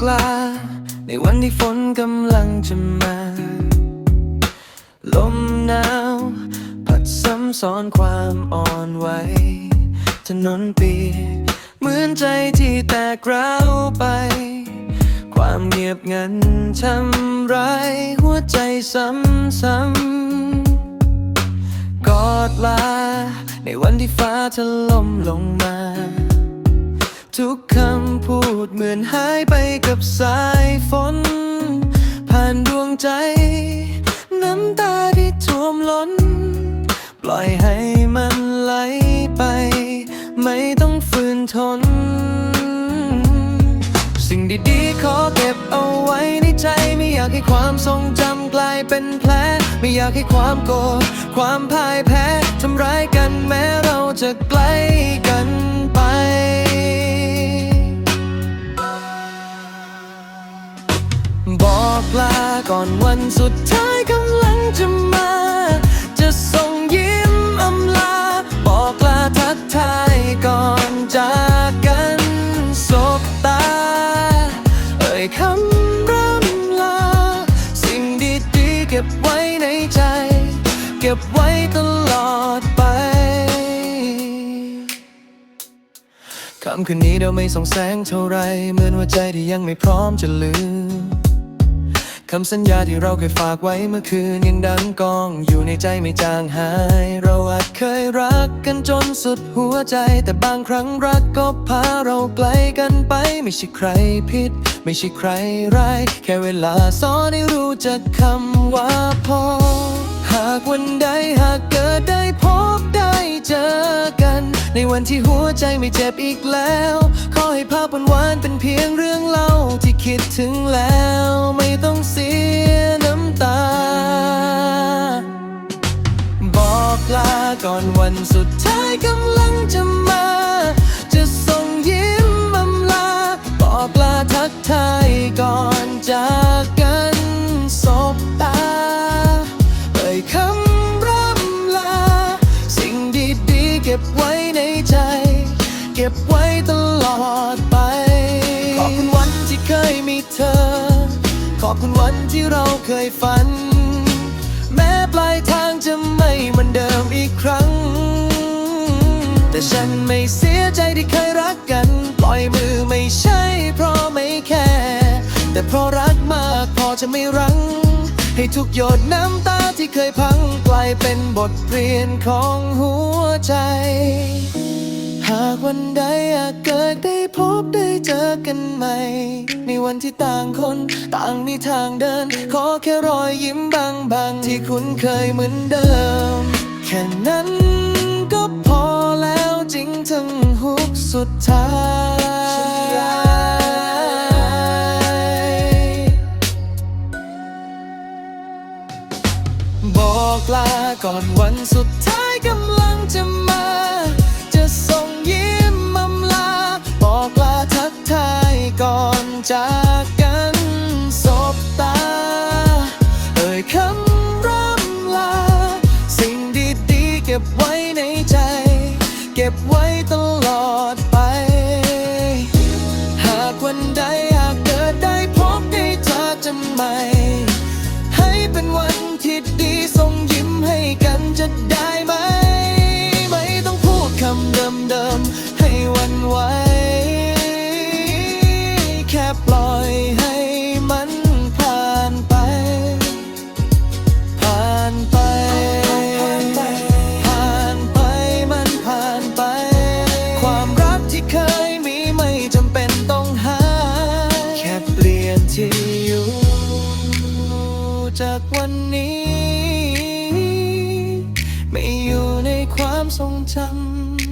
กล้าในวันที่ฝนกำลังจะมา ลมหนาว พัดซ้ำซ้อนความอ่อนไหวถนนเปียกเหมือนใจที่แตกร้าวไป ความเงียบงันทำร้ายหัวใจซ้ำๆกอดลา ในวันที่ฟ้าถล่มลงมา ทุกคำพูดเหมือนหายไปกับสายฝน ผ่านดวงใจ น้ำตาที่ท่วมล้น ปล่อยให้มันไหลไป ไม่ต้องฝืนทน สิ่งดีๆขอเก็บเอาไว้ในใจ ไม่อยากให้ความทรงจำกลายเป็นแผล ไม่อยากให้ความโกรธความพ่ายแพ้ทำร้ายกันแม้เราจะใกล้กันไปบอกลาก่อนวันสุดท้ายกำลังจะมา จะส่ง ก็บไว้ตลอดไปคำคืนนี้เราไม่ส่องแสงเท่าไร เหมือนหัวใจที่ยังไม่พร้อมจะลืมคำสัญญาที่เราเคยฝากไว้เมื่อคืนยังดังกองอยู่ในใจไม่จางหาย เราอาจเคยรักกันจนสุดหัวใจ แต่บางครั้งรักก็พาเราไกลกันไป ไม่ใช่ใครผิด ไม่ใช่ใครร้าย แค่เวลาสอนให้รู้จักคำว่าพอ หากวันใดหากเกิดได้พบได้เจอกัน ในวันที่หัวใจไม่เจ็บอีกแล้ว ขอให้ภาพหวานๆเป็นเพียงเรื่องเล่าที่คิดถึงแล้ว ไม่ต้องเสียน้ำตา บอกลาก่อนวันสุดท้าย บคุณวันที่เราเคยฝัน แม้ปลายทางจะไม่เหมือนเดิมอีกครั้ง แต่ฉันไม่เสียใจที่เคยรักกัน ปล่อยมือไม่ใช่เพราะไม่แค่ แต่เพราะรักมากพอจะไม่รั้งให้ทุกหยดน้ำตาที่เคยพังกลายเป็นบทเรียนของหัวใจ วันใดอาจเกิดได้พบได้เจอกันใหม่ ในวันที่ต่างคนต่างมีทางเดิน ขอแค่รอยยิ้มบางๆที่คุ้นเคยเหมือนเดิม แค่นั้นก็พอแล้วจริงถึงฮุกสุดท้ายบอกลาก่อนวันสุดท้ายกำลังจะมา จะส่ง จากกันสบตา เอ่ยคำร่ำลา สิ่งดีๆเก็บไว้ในใจ เก็บไว้ตลอดไป หากวันใดหากเกิดได้พบได้เจอจะใหม่ ให้เป็นวันที่ดีส่งยิ้มให้กันจะได้ไหม ที่อยู่จากวันนี้ ไม่อยู่ในความทรงจำ